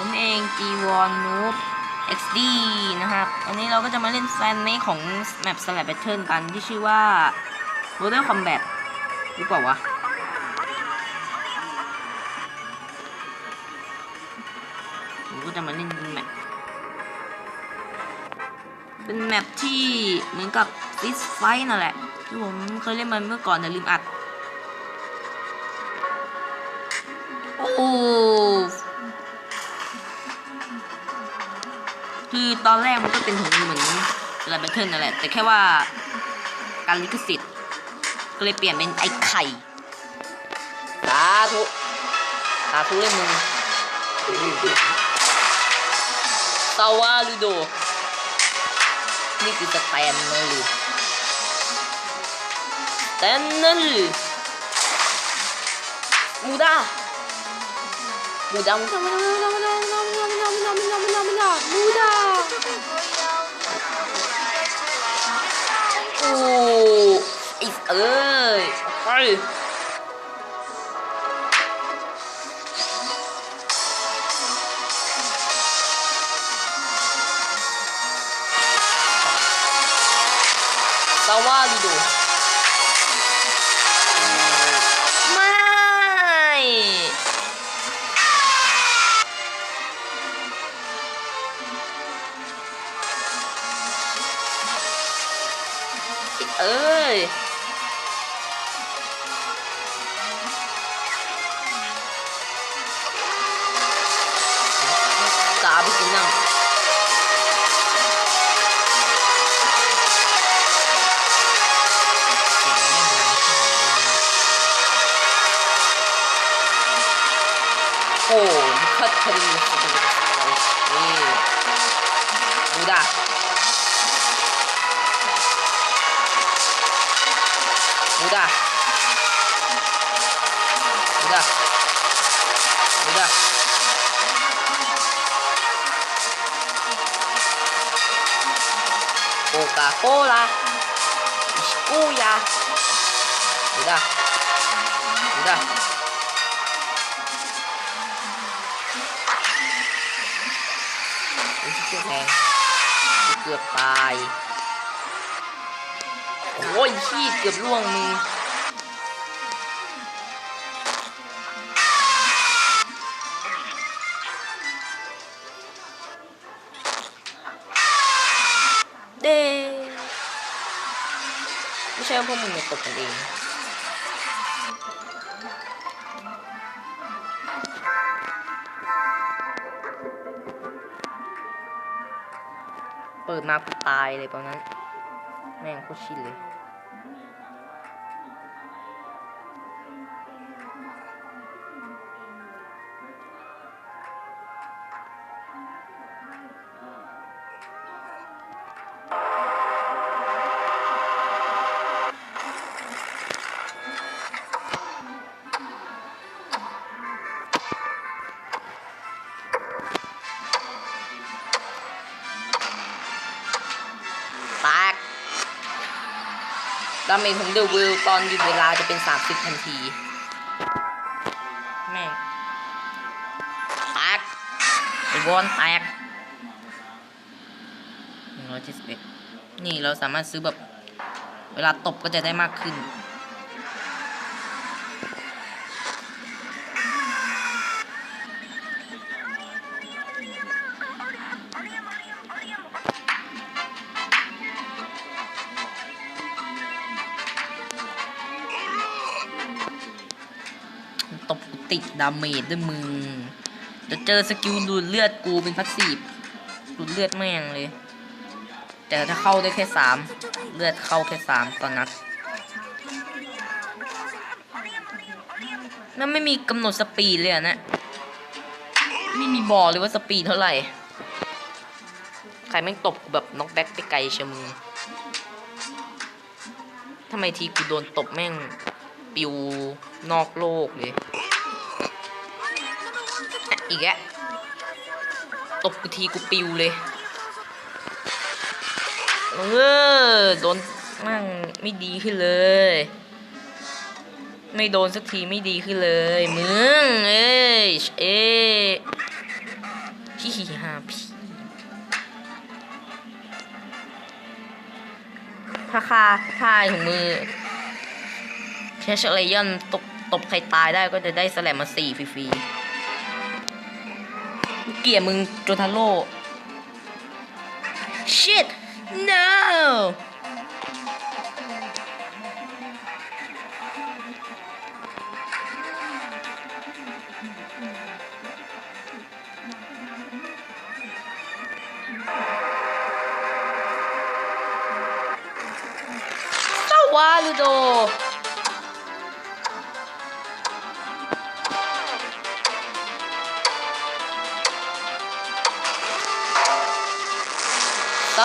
ผมเองจีวอนนูบ XD นะครับวันนี้เราก็จะมาเล่นแฟนเมคของแมป Slap Battle กันที่ชื่อว่า Mortal Kombat หรือเปล่าวะ ผมก็จะมาเล่นเป็นแมป เป็นแมปที่เหมือนกับ Fist Fight นั่นแหละที่ผมเคยเล่นมันเมื่อก่อนแต่ลืมอัด ตอนแรกมันก็เป็นถุงมือเหมือนอะไรแบทเทิลนั่นแหละ แต่แค่ว่าการลิขสิทธิ์ก็เลยเปลี่ยนเป็นไอ้ไข่สาธุสาธุเลยมึงซาวาลูโด นี่คือสแตนเนอร์สแตนเนอร์มูดามูดามูดามูดามูดามูดามูดา Mina, Mina, Mina, Mina, Mina. Oh, it's good. Hi. เอ้ยสาไปกินนั่งโอ้คัดคดีนี่ Coca-Cola. Iskuya. Muda. Muda. นี่เกือบแทงเกือบตาย โอ้ยขี้เกือบล่วงมือ ไม่องพวกมึงเนี่ยตกกันเองเปิดมากูตายเลยตอนนั้น แม่งโคตรชินเลย ดาเมจของเดอะวิลตอนหยุดเวลาจะเป็น 30ทันที แม่งแตกไอบอลแตกหนึ่งร้อยเจ็ดสิบเอ็ดนี่เราสามารถซื้อแบบ เวลาตบก็จะได้มากขึ้น ติดดาเมจด้วยมือจะเจอสกิลดูดเลือดกูเป็นพัสซีฟดูดเลือดแม่งเลย แต่ถ้าเข้าได้แค่สามเลือดเข้าแค่สามต่อนัดมันไม่มีกำหนดสปีดเลยนะไม่มีบอกเลยว่าสปีดเท่าไหร่ ใครแม่งตบกูแบบน็อกแบ็กไปไกลเชียวมึงทำไมทีกูโดนตบแม่ง ปิวนอกโลกเลย อีกแล้วตบกูทีกูปิวเลย เออ โดนมั่งไม่ดีขึ้นเลย ไม่โดนสักทีไม่ดีขึ้นเลย มึง เอ้ยเอ้ยพี่ฮะพี่ถ้าค่าถ้าถุงมือเชชเลยอนตบตบใครตายได้ก็จะได้สแลมมาสี่ฟรีๆ เกลียดมึงโจทาโร่ shit no สวาลูโด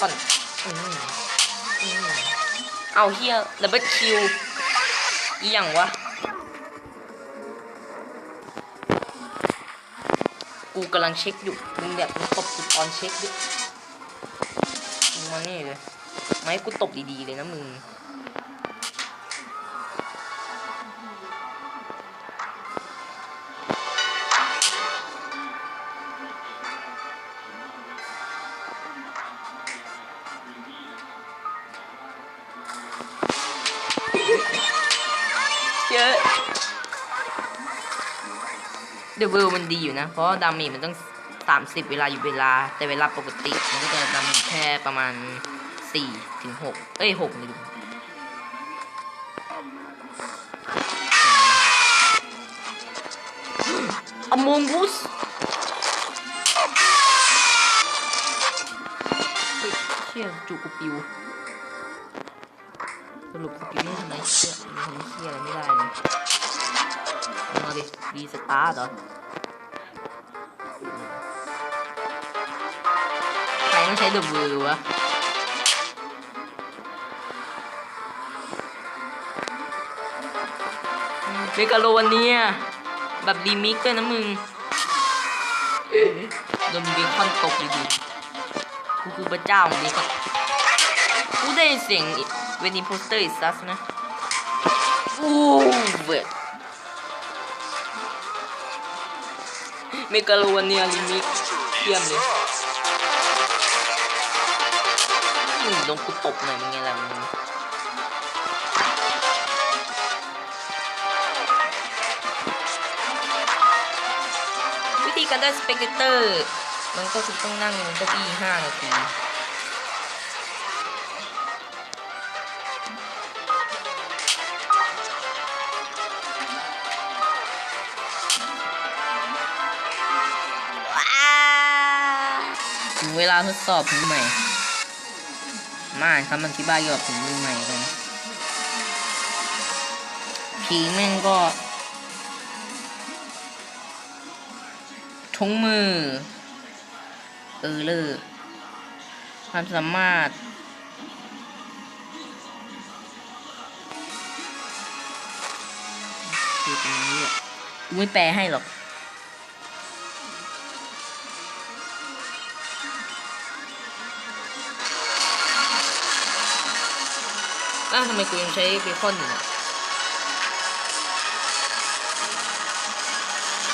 ก่อนอืมอืมเอาเฮียดับเบิลคิวอีหยังวะ กูกำลังเช็คอยู่มึงแบบมึงตบจุดออนเช็คดิมึงมานี่เลยไม้กูตบดีๆเลยนะมึง เดวิลมันดีอยู่นะ เพราะดาเมจมันต้องสามสิบเวลาอยู่เวลา แต่เวลาปกติมันก็จะดาเมจแค่ประมาณสี่ถึงหกเอ้ยหกเลยอมงกุสเชี่ยจูกูปิวสรุปสกิลนี่ทำไมเชี่ยมันทำเชี่ยอะไรไม่ได้เลย มาดิดีสตาร์ทเหรอใครต้องใช้เดอะเวิร์วะเมกาโลวันนี้แบบรีมิกด้วยนะมึงโดนเบคอนตกดีดีกูคือพระเจ้าของเบคอนกูได้ยินเสียงเวนิโพสเตอร์อิซัสนะอู้ เมกาโลวานเนียลิมิกเยี่ยมเลยอืมโดนกูตบหน่อยมึงไงล่ะมึงวิธีการได้สเปกเตอร์ มันก็คือต้องนั่งเก้าอี้ห้านาที เวลาทดสอบถุงใหม่ มาอ่านคำอธิบายเกี่ยวกับถุงมือใหม่กันผีแม่งก็ถุงมือ เออเลอความสามารถคือตรงนี้อะไม่แปลให้หรอก อ้าวทำไมกูยังใช้เบคอนอยู่เนี่ย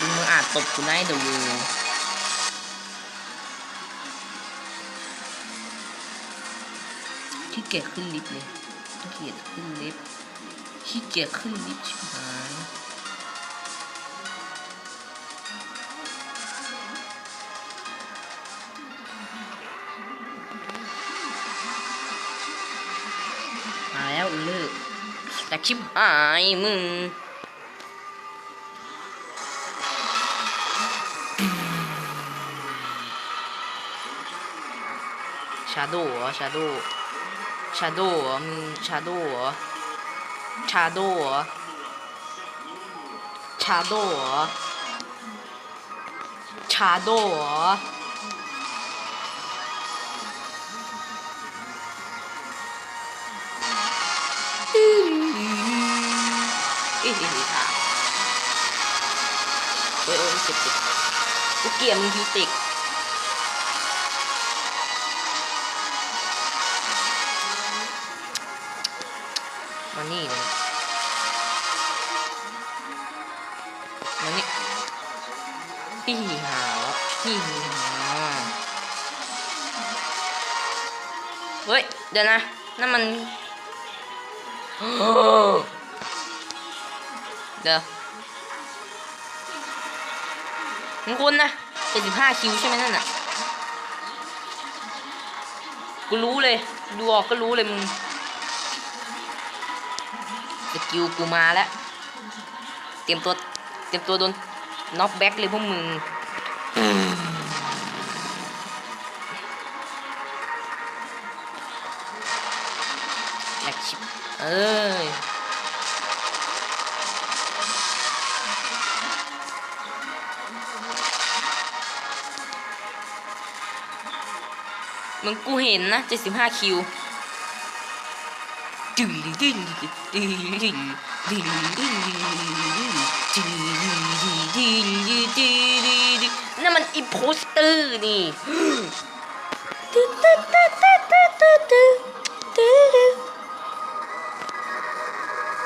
มึงมาอาจตบกูได้เดวิลขี้เกียจขึ้นลิฟต์เลยขี้เกียจขึ้นลิฟต์ขี้เกียจขึ้นลิฟต์ชิบหาย แต่ชิบหายมึง ชาโดว์เหรอ ชาโดว์ชาโดว์เหรอมึง ชาโดว์เหรอ ชาโดเหรอ ชาโดเหรอ ชาโดเหรอ อีกทีค่ะโอ้ยโอ้ยเจ็บเจ็บกูเกลียมึงฮิวติกมานี่เลยมานี่ฮีฮีหาวะฮีฮีหาเฮ้ย เดี๋ยวนะนั่นมัน เดี๋ยวมึงคุณนะ75คิวใช่ไหมนั่นน่ะกูรู้เลย ดูออกก็รู้เลยมึงสกิลกูมาแล้ว เตรียมตัว เตรียมตัวโดนน็อกแบ็กเลยพวกมึง มึงกูเห็นนะ75คิวดึงดึงดึงดึงดึงดึงดึงดึงดึงดึงนั่นมันอิมโพสเตอร์นี่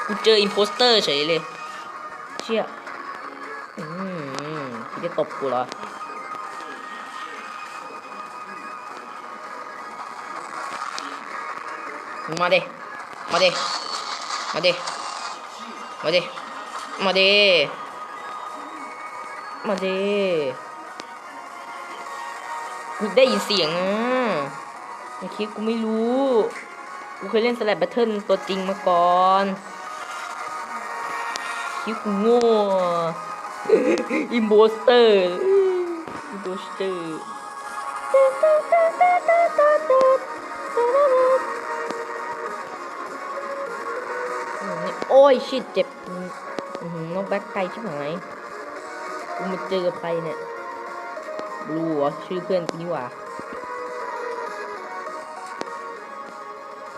กูเจออิมโพสเตอร์เฉยเลย เชี่ยอืมกูจะตบกูเหรอ มึงมาดิมาดิมาดิมาดิมาดิมาดิกูได้ยินเสียงอะเมื่อกี้กูไม่รู้ กูเคยเล่นสแลบแบทเทิลตัวจริงมาก่อนคิดกูโง่อิมโบสเตอร์อิมโบสเตอร์ โอ้ยชิดเจ็บน้องแบ็คไกลชิบหายกูมาเจอกับใครเนี่ยรู้เหรอชื่อเพื่อนกูนี่หว่า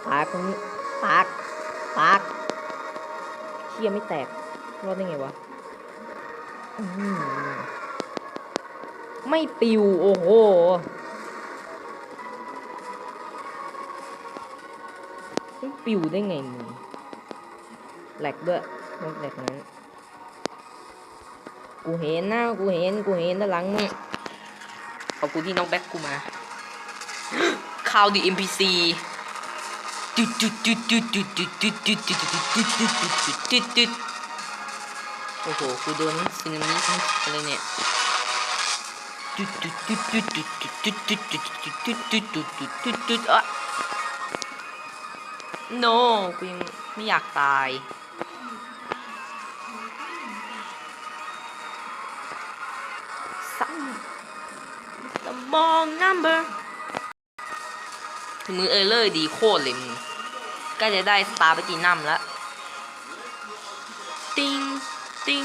ปากมึงปากปากเชี่ยไม่แตกรอดได้ไงวะไม่ปิวโอ้โหไม่ปิวได้ไงมึง แหลกด้วยนอกจากนั้น กูเห็นนะ กูเห็น กูเห็นด้านหลังมึงเอากูที่น้องแบ็คกูมาข่าวดี NPC จุดจุดจุดจุดจุดจุดจุดจุดจุดจุดจุดจุดจุดจุดจุดจุดโอ้โหกูโดนซีนามิทั้งอะไรเนี่ยจุดจุดจุดจุดจุดจุดจุดจุดจุดจุดจุดจุดจุดจุดจุดอะ no กูยังไม่อยากตายำสมอง number ถึงมือเออเลอร์ดีโคตรเลยมึงใก็จะได้สตาร์ไปตีนัมแล้วติงติง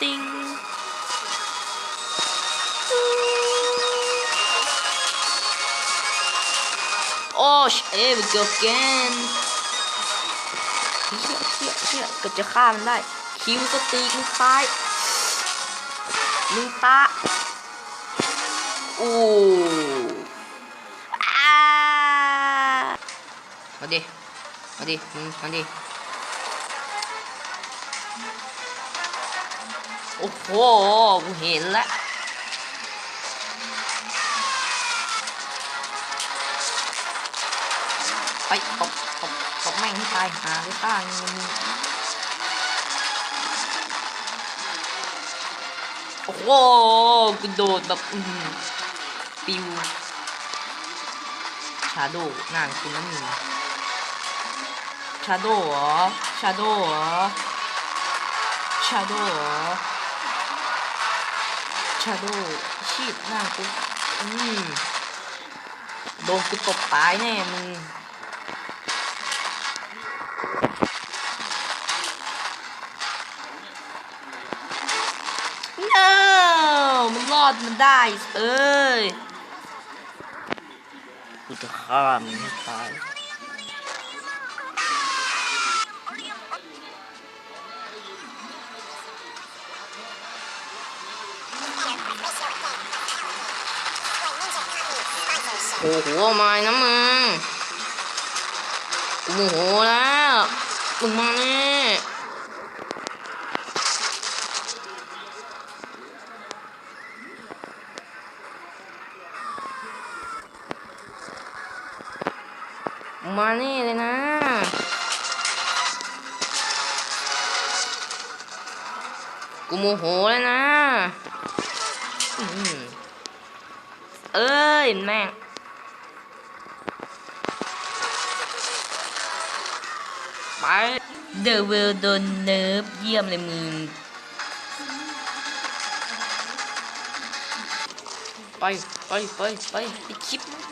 ติงโอ้ชเอ้ยเกิดแกนเชี่ยเชี่ยเชี่ยเกือบจะฆ่ามันได้ คิวสตีกมึงตายมึงตาโอู้อามาดิ มาดิมาดิ โอ้โห กูเห็นล้วไปตบตบตบแม่งให้ตายหาเลยต้าเงินโอ้โหกระโดดแบบอื ปิวชาโดหนางคุณน้ำหนึ่งชาโดเหอชาโดเหอชาโดเหอชาโดชีดหน้ากูอืมโดนกูตกตายแน่มึงมันรอดมันได้ เอ้ย กูจะฆ่ามันให้ตายโอ้โหมานะมึงกูโมโหแล้วมึงมาแน่ มึงมานี่เลยนะกูโมโหแล้วนะอืมเอ้ย แม่ง ไป เดอะเวลโดนเนิร์ฟเยี่ยมเลยมึง ไป ไป ไป ไปไปคลิปมึง